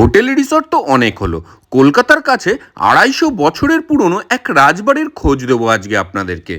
Hotel resort তো অনেক হলো। কলকাতার কাছে আড়াইশো বছরের পুরনো এক রাজবাড়ির খোঁজ দেবো আজকে আপনাদেরকে।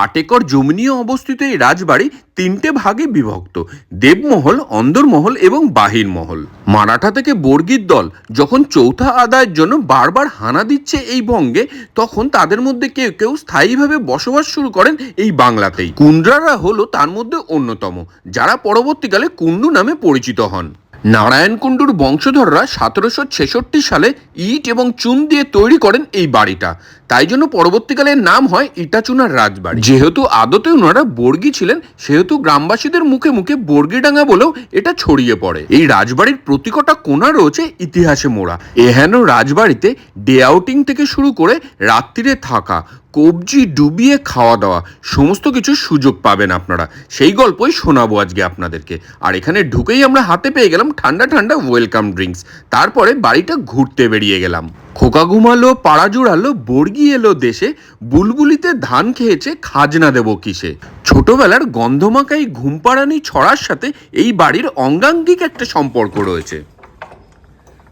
আট একর জমি নিয়ে অবস্থিত এই রাজবাড়ি তিনটে ভাগে বিভক্ত, দেবমহল, অন্দরমহল এবং বাহির মহল মারাঠা থেকে বর্গির দল যখন চৌথা আদায়ের জন্য বারবার হানা দিচ্ছে এই বঙ্গে, তখন তাদের মধ্যে কেউ কেউ স্থায়ীভাবে বসবাস শুরু করেন এই বাংলাতেই। কুন্ড্রারা হলো তার মধ্যে অন্যতম, যারা পরবর্তীকালে কুন্ডু নামে পরিচিত হন। নারায়ণ কুণ্ডুর বংশধররা সতেরোশো ছেষট্টি সালে ইট এবং চুন দিয়ে তৈরি করেন এই বাড়িটা। তাই জন্য পরবর্তীকালে নাম হয় ইটাচুনার রাজবাড়ি। যেহেতু আদতে ওনারা বর্গি ছিলেন, সেহেতু গ্রামবাসীদের মুখে মুখে বর্গিডাঙ্গা বলেও এটা ছড়িয়ে পড়ে। এই রাজবাড়ির প্রতিকটা কোণা রয়েছে ইতিহাসে মোড়া। এহেন রাজবাড়িতে ডে আউটিং থেকে শুরু করে রাত্রিরে থাকা, কবজি ডুবিয়ে খাওয়া দাওয়া, সমস্ত কিছু সুযোগ পাবেন আপনারা। সেই গল্পই শোনাবো আজকে আপনাদেরকে। আর এখানে ঢুকেই আমরা হাতে পেয়ে গেলাম ঠান্ডা ঠান্ডা ওয়েলকাম ড্রিঙ্কস। তারপরে বাড়িটা ঘুরতে বেরিয়ে গেলাম। খোকা ঘুমালো, পাড়া জুড়ালো, বর্গি এলো দেশে, বুলবুলিতে ধান খেয়েছে, খাজনা দেব কিসে? ছোটবেলার গন্ধমাকাই ঘুমপাড়ানি ছড়ার সাথে এই বাড়ির অঙ্গাঙ্গিক একটা সম্পর্ক রয়েছে।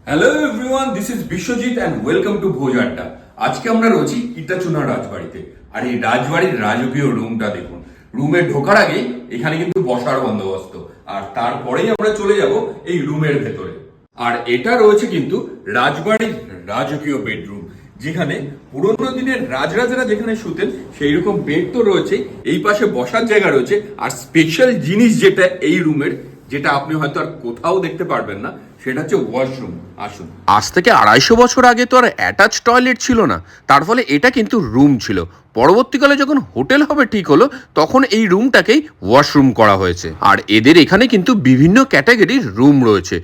Hello everyone this is Biswajit and welcome to Bhoj আজকে আমরা রয়েছি ইটাচুনা রাজবাড়িতে। আর এই রাজবাড়ির রাজকীয় রুমটা দেখুন। রুমে ঢোকার আগে এখানে কিন্তু বসার বন্দোবস্ত। আর তারপরেই আমরা চলে যাব এই রুমের ভেতরে। আর এটা রয়েছে কিন্তু রাজবাড়ির রাজকীয় বেডরুম, যেখানে পুরোনো দিনের রাজরাজারা যেখানে শুতেন সেই রকম বেড তো রয়েছে এই পাশে বসার জায়গা রয়েছে। আর স্পেশাল জিনিস যেটা এই রুমের, যেটা আপনি হয়তো আর কোথাও দেখতে পারবেন না সেটা হচ্ছে ওয়াশরুম আসুন। আজ থেকে আড়াইশো বছর আগে তো আর অ্যাটাচ টয়লেট ছিল না। তার ফলে এটা কিন্তু রুম ছিল। পরবর্তীকালে যখন হোটেল হবে ঠিক হলো, তখন এই রুমটাকেই ওয়াশরুম করা হয়েছে। আর এদের এখানে কিন্তু বিভিন্ন ক্যাটাগরির রুম রয়েছে।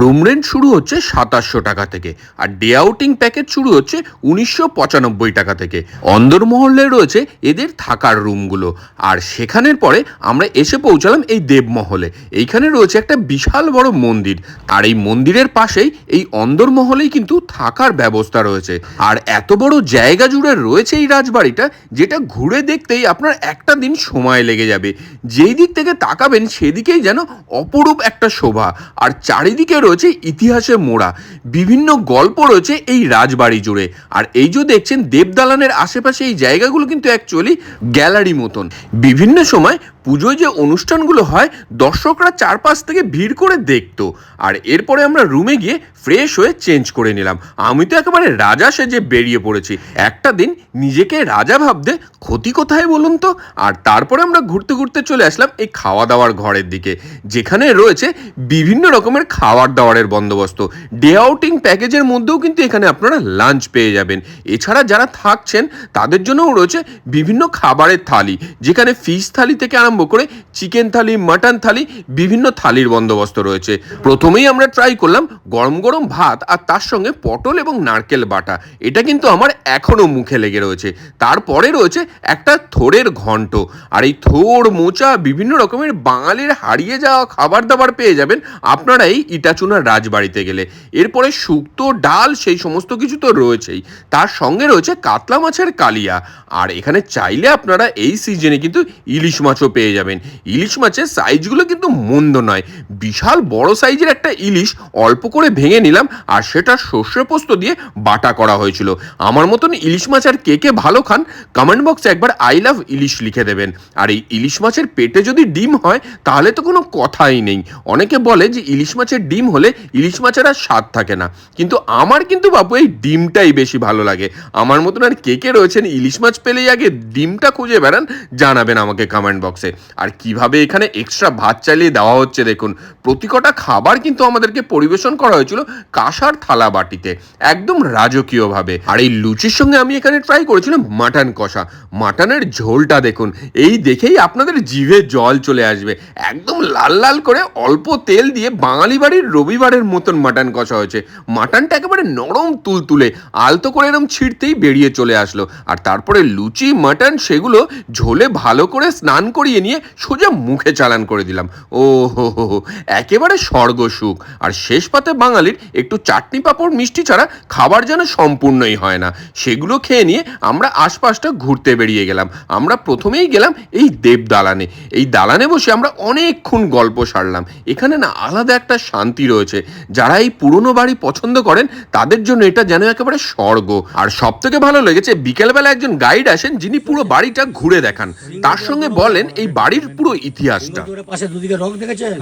রুম রেন্ট শুরু হচ্ছে সাতাশশো টাকা থেকে, আর ডে আউটিং প্যাকেজ শুরু হচ্ছে উনিশশো পঁচানব্বই টাকা থেকে। অন্দরমহলে রয়েছে এদের থাকার রুমগুলো আর সেখানের পরে আমরা এসে পৌঁছালাম এই দেবমহলে। এইখানে রয়েছে একটা বিশাল বড় মন্দির। আর এই মন্দিরের পাশেই এই অন্দরমহলেই কিন্তু থাকার ব্যবস্থা রয়েছে। আর এত বড় জায়গা জুড়ে রয়েছে এই রাজবাড়িটা, যেটা ঘুরে দেখতেই আপনার একটা দিন সময় লেগে যাবে। যেই দিক থেকে তাকাবেন, সেদিকেই যেন অপরূপ একটা শোভা। আর চারিদিকে রয়েছে ইতিহাসে মোড়া। বিভিন্ন গল্প রয়েছে এই রাজবাড়ি জুড়ে। আর এই যে দেখছেন, দেবদালানের আশেপাশে এই জায়গাগুলো কিন্তু অ্যাকচুয়ালি গ্যালারি মতন। বিভিন্ন সময় পুজোয় যে অনুষ্ঠানগুলো হয়, দর্শকরা চারপাশ থেকে ভিড় করে দেখতো। আর এরপরে আমরা রুমে গিয়ে ফ্রেশ হয়ে চেঞ্জ করে নিলাম। আমি তো একেবারে রাজা সেজে বেরিয়ে পড়েছি। একটা দিন নিজেকে রাজা ভাবতে ক্ষতি কোথায় বলুন তো? আর তারপরে আমরা ঘুরতে ঘুরতে চলে আসলাম এই খাওয়া দাওয়ার ঘরের দিকে, যেখানে রয়েছে বিভিন্ন রকমের খাওয়ার দাওয়ারের বন্দোবস্ত ডে আউটিং প্যাকেজের মধ্যেও কিন্তু এখানে আপনারা লাঞ্চ পেয়ে যাবেন। এছাড়া যারা থাকছেন, তাদের জন্যও রয়েছে বিভিন্ন খাবারের থালি, যেখানে ফিশ থালি থেকে আরম্ভ করে চিকেন থালি মাটন থালি, বিভিন্ন থালির বন্দোবস্ত রয়েছে। প্রথমেই আমরা করলাম গরম গরম ভাত আর তার সঙ্গে পটল এবং নারকেল বাটা। এটা কিন্তু আমার এখনও মুখে লেগে রয়েছে। তারপরে রয়েছে একটা থোড়ের ঘন্ট। আর এই থোড় মোচা, বিভিন্ন রকমের বাঙালির হারিয়ে যাওয়া খাবার দাবার পেয়ে যাবেন আপনারা এই ইটাচুনার রাজবাড়িতে গেলে। এরপরে শুক্তো, ডাল, সেই সমস্ত কিছু তো রয়েছেই। তার সঙ্গে রয়েছে কাতলা মাছের কালিয়া। আর এখানে চাইলে আপনারা এই সিজনে কিন্তু ইলিশ মাছও পেয়ে যাবেন। ইলিশ মাছের সাইজগুলো কিন্তু মন্দ নয়। বিশাল বড় সাইজের একটা ইলিশ অল্প করে ভেঙে নিলাম আর সেটা সর্ষে পোস্ত দিয়ে বাটা করা হয়েছিল। আমার মতন ইলিশ মাছ আর কে কে ভালো খান কমেন্ট বক্সে একবার আই লাভ ইলিশ লিখে দেবেন। আর এই ইলিশ মাছের পেটে যদি ডিম হয়, তাহলে তো কোনো কথাই নেই। অনেকে বলে যে ইলিশ মাছের ডিম হলে ইলিশ মাছের আর স্বাদ থাকে না। কিন্তু আমার কিন্তু বাপু এই ডিমটাই বেশি ভালো লাগে। আমার মতন আর কে কে রয়েছেন ইলিশ মাছ পেলেই আগে ডিমটা খুঁজে বেড়ান, জানাবেন আমাকে কমেন্ট বক্সে আর কীভাবে এখানে এক্সট্রা ভাত চালিয়ে দেওয়া হচ্ছে দেখুন। প্রতি কটা খাবার কিন্তু আমাদেরকে পরিবেশন করা হয়েছিল কাঁসার থালা বাটিতে একদম রাজকীয়ভাবে। আর এই লুচির সঙ্গে আমি এখানে ট্রাই করেছিলাম মাটন কষা। মাটনের ঝোলটা দেখুন এই দেখেই আপনাদের জিভে জল চলে আসবে। একদম লাল লাল করে অল্প তেল দিয়ে বাঙালি বাড়ির রবিবারের মতন মাটন কষা হয়েছে। মাটনটা একেবারে নরম তুলতুলে আলতো করে এরম ছিঁড়তেই বেরিয়ে চলে আসলো। আর তারপরে লুচি মাটন সেগুলো ঝোলে ভালো করে স্নান করিয়ে নিয়ে সোজা মুখে চালান করে দিলাম। ও হো হো হো, একেবারে স্বর্গ সুখ আর শেষ পাতে বাঙালির একটু চাটনি পাঁপড় মিষ্টি ছাড়া খাবার যেন সম্পূর্ণই হয় না। সেগুলো খেয়ে নিয়ে আমরা আশপাশটা ঘুরতে বেরিয়ে গেলাম। আমরা প্রথমেই গেলাম এই দেব দালানে এই দালানে বসে আমরা অনেকক্ষণ গল্প সারলাম। এখানে না আলাদা একটা শান্তি রয়েছে। যারা এই পুরনো বাড়ি পছন্দ করেন তাদের জন্য এটা যেন একেবারে স্বর্গ। আর সব থেকে ভালো লেগেছে বিকেলবেলা একজন গাইড আসেন যিনি পুরো বাড়িটা ঘুরে দেখান। তার সঙ্গে বলেন এই বাড়ির পুরো ইতিহাসটা। পাশে দুদিকে রক দেখেছেন?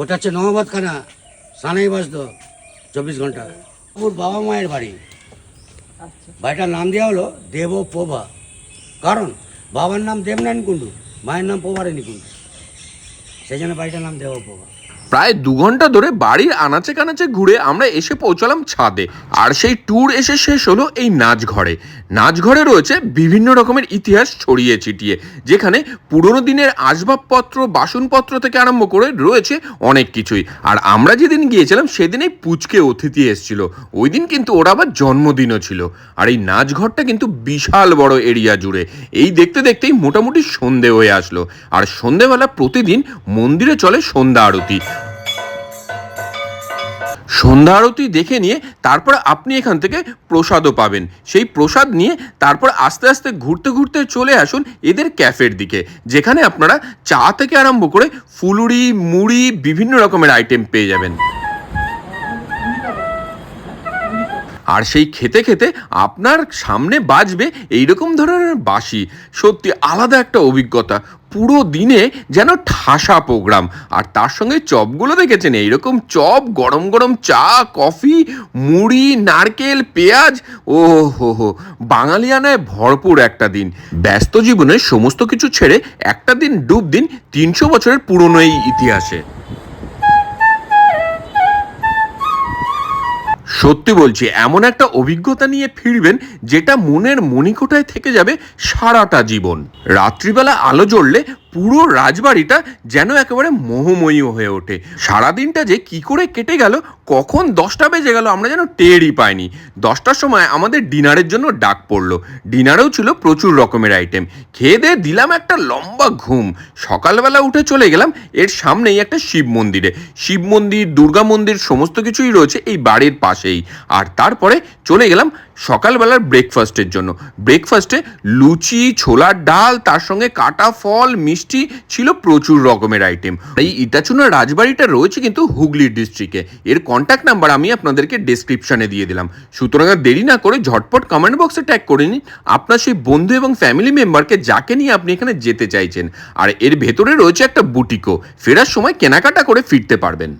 ওটা হচ্ছে সানাই বাসতো চব্বিশ ঘণ্টা। ওর বাবা মায়ের বাড়ি। বাড়িটার নাম দেওয়া হলো দেব প্রভা কারণ বাবার নাম দেবনারায়ণ কুণ্ডু মায়ের নাম প্রভারিণী কুণ্ডু। সেই জন্য বাড়িটার নাম দেব প্রভা প্রায় দু ঘণ্টা ধরে বাড়ির আনাচে কানাচে ঘুরে আমরা এসে পৌঁছালাম ছাদে। আর সেই ট্যুর এসে শেষ হলো এই নাচঘরে। নাচঘরে রয়েছে বিভিন্ন রকমের ইতিহাস ছড়িয়ে ছিটিয়ে, যেখানে পুরনো দিনের আসবাবপত্র, বাসনপত্র থেকে আরম্ভ করে রয়েছে অনেক কিছুই। আর আমরা যেদিন গিয়েছিলাম, সেদিনেই পুচকে অতিথি এসেছিল। ওই দিন কিন্তু ওর আবার জন্মদিনও ছিল। আর এই নাচঘরটা কিন্তু বিশাল বড় এরিয়া জুড়ে। এই দেখতে দেখতেই মোটামুটি সন্ধে হয়ে আসলো। আর সন্ধেবেলা প্রতিদিন মন্দিরে চলে সন্ধ্যা আরতি। সন্ধ্যা আরতি দেখে নিয়ে তারপর আপনি এখান থেকে প্রসাদও পাবেন। সেই প্রসাদ নিয়ে তারপর আস্তে আস্তে ঘুরতে ঘুরতে চলে আসুন এদের ক্যাফের দিকে, যেখানে আপনারা চা থেকে আরম্ভ করে ফুলুরি, মুড়ি, বিভিন্ন রকমের আইটেম পেয়ে যাবেন। আর সেই খেতে খেতে আপনার সামনে বাজবে এইরকম ধরনের বাসি সত্যি আলাদা একটা অভিজ্ঞতা। পুরো দিনে যেন ঠাসা প্রোগ্রাম। আর তার সঙ্গে চপগুলো দেখেছেন? এইরকম চপ, গরম গরম চা, কফি, মুড়ি, নারকেল, পেঁয়াজ। ও হো হো বাঙালিয়ানায় ভরপুর একটা দিন। ব্যস্ত জীবনের সমস্ত কিছু ছেড়ে একটা দিন ডুব দিন তিনশো বছরের পুরনো এই ইতিহাসে। সত্যি বলছি, এমন একটা অভিজ্ঞতা নিয়ে ফিরবেন যেটা মনের মণিকোটায় থেকে যাবে সারাটা জীবন। রাত্রিবেলা আলো জ্বললে পুরো রাজবাড়িটা যেন একেবারে মোহময়ী হয়ে ওঠে। সারাদিনটা যে কি করে কেটে গেল, কখন দশটা বেজে গেল আমরা যেন টেরই পাইনি। দশটার সময় আমাদের ডিনারের জন্য ডাক পড়ল। ডিনারেও ছিল প্রচুর রকমের আইটেম। খেয়ে দিয়ে দিলাম একটা লম্বা ঘুম। সকালবেলা উঠে চলে গেলাম এর সামনেই একটা শিব মন্দিরে। শিব মন্দির, দুর্গা মন্দির সমস্ত কিছুই রয়েছে এই বাড়ির পাশেই। আর তারপরে চলে গেলাম সকালবেলার ব্রেকফাস্টের জন্য। ব্রেকফাস্টে লুচি, ছোলার ডাল, তার সঙ্গে কাটা ফল, মিষ্টি ছিল প্রচুর রকমের আইটেম এই ইটাচুনা রাজবাড়িটা রয়েছে কিন্তু হুগলি ডিস্ট্রিক্টে এর কন্ট্যাক্ট নাম্বার আমি আপনাদেরকে ডেসক্রিপশনে দিয়ে দিলাম। সুতরাং দেরি না করে ঝটপট কমেন্ট বক্সে ট্যাগ করে নিন আপনার সেই বন্ধু এবং ফ্যামিলি মেম্বারকে যাকে নিয়ে আপনি এখানে যেতে চাইছেন। আর এর ভেতরে রয়েছে একটা বুটিকও ফেরার সময় কেনাকাটা করে ফিরতে পারবেন।